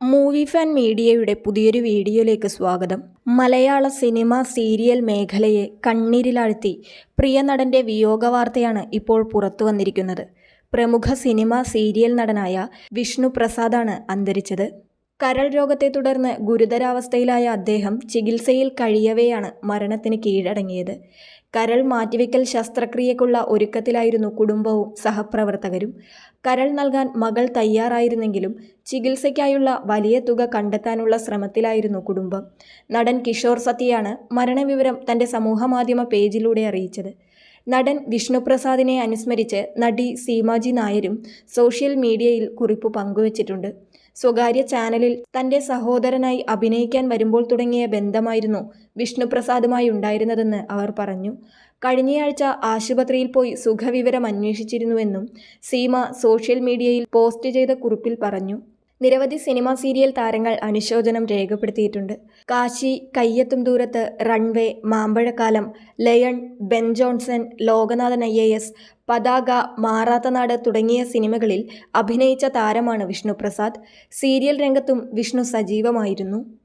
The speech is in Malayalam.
മൂവി ഫാൻ മീഡിയയുടെ പുതിയൊരു വീഡിയോയിലേക്ക് സ്വാഗതം. മലയാള സിനിമ സീരിയൽ മേഖലയെ കണ്ണീരിലാഴ്ത്തി പ്രിയ നടന്റെ വിയോഗ വാർത്തയാണ് ഇപ്പോൾ പുറത്തു വന്നിരിക്കുന്നത്. പ്രമുഖ സിനിമ സീരിയൽ നടനായ വിഷ്ണു പ്രസാദാണ് അന്തരിച്ചത്. കരൾ രോഗത്തെ തുടർന്ന് ഗുരുതരാവസ്ഥയിലായ അദ്ദേഹം ചികിത്സയിൽ കഴിയവെയാണ് മരണത്തിന് കീഴടങ്ങിയത്. കരൾ മാറ്റിവെക്കൽ ശസ്ത്രക്രിയക്കുള്ള ഒരുക്കത്തിലായിരുന്നു കുടുംബവും സഹപ്രവർത്തകരും. കരൾ നൽകാൻ മകൾ തയ്യാറായിരുന്നെങ്കിലും ചികിത്സയ്ക്കായുള്ള വലിയ തുക കണ്ടെത്താനുള്ള ശ്രമത്തിലായിരുന്നു കുടുംബം. നടൻ കിഷോർ സത്യയാണ് മരണവിവരം തന്റെ സമൂഹമാധ്യമ പേജിലൂടെ അറിയിച്ചത്. നടൻ വിഷ്ണുപ്രസാദിനെ അനുസ്മരിച്ച് നടി സീമാജി നായരും സോഷ്യൽ മീഡിയയിൽ കുറിപ്പ് പങ്കുവച്ചിട്ടുണ്ട്. സ്വകാര്യ ചാനലിൽ തന്റെ സഹോദരനായി അഭിനയിക്കാൻ വരുമ്പോൾ തുടങ്ങിയ ബന്ധമായിരുന്നു വിഷ്ണുപ്രസാദുമായി ഉണ്ടായിരുന്നതെന്ന് അവർ പറഞ്ഞു. കഴിഞ്ഞയാഴ്ച ആശുപത്രിയിൽ പോയി സുഖവിവരം അന്വേഷിച്ചിരുന്നുവെന്നും സീമ സോഷ്യൽ മീഡിയയിൽ പോസ്റ്റ് ചെയ്ത കുറിപ്പിൽ പറഞ്ഞു. നിരവധി സിനിമ സീരിയൽ താരങ്ങൾ അനുശോചനം രേഖപ്പെടുത്തിയിട്ടുണ്ട്. Kasi Kaiyethum Doorath Runway Mampazhakkalam Lion Ben Johnson Lokanathan I A S Pathaka മാറാത്ത നാട് തുടങ്ങിയ സിനിമകളിൽ അഭിനയിച്ച താരമാണ് വിഷ്ണുപ്രസാദ്. സീരിയൽ രംഗത്തും വിഷ്ണു സജീവമായിരുന്നു.